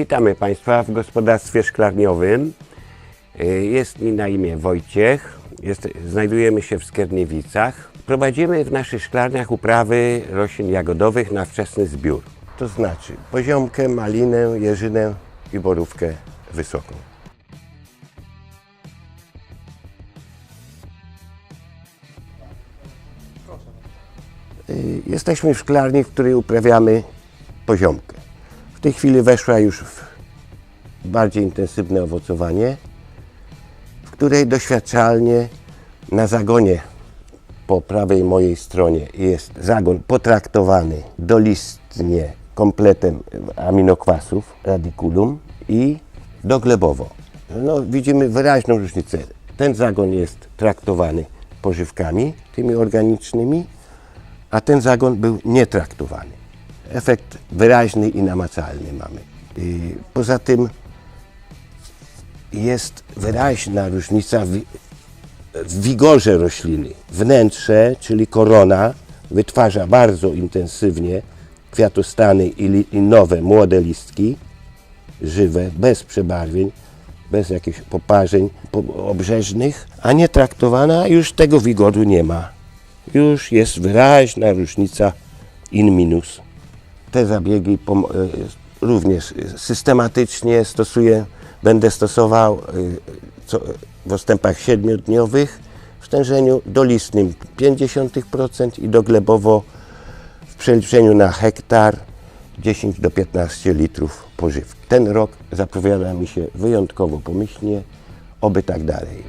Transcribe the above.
Witamy Państwa w gospodarstwie szklarniowym. Y, Jest mi na imię Wojciech. Jest, znajdujemy się w Skierniewicach. Prowadzimy w naszych szklarniach uprawy roślin jagodowych na wczesny zbiór. To znaczy poziomkę, malinę, jeżynę i borówkę wysoką. Y, Jesteśmy w szklarni, w której uprawiamy poziomkę. W tej chwili weszła już w bardziej intensywne owocowanie, w której doświadczalnie na zagonie po prawej mojej stronie jest zagon potraktowany dolistnie kompletem aminokwasów radiculum i doglebowo. No, widzimy wyraźną różnicę. Ten zagon jest traktowany pożywkami, tymi organicznymi, a ten zagon był nietraktowany. Efekt wyraźny i namacalny mamy. Poza tym jest wyraźna różnica w, wigorze rośliny. Wnętrze, czyli korona, wytwarza bardzo intensywnie kwiatostany i, nowe, młode listki, żywe, bez przebarwień, bez jakichś poparzeń po- obrzeżnych, a nie traktowana już tego wigoru nie ma. Już jest wyraźna różnica in minus. Te zabiegi e, również systematycznie stosuję, będę stosował co, w odstępach siedmiodniowych w stężeniu dolistnym 0,5% i doglebowo w przeliczeniu na hektar 10 do 15 litrów pożywki. Ten rok zapowiada mi się wyjątkowo pomyślnie, oby tak dalej.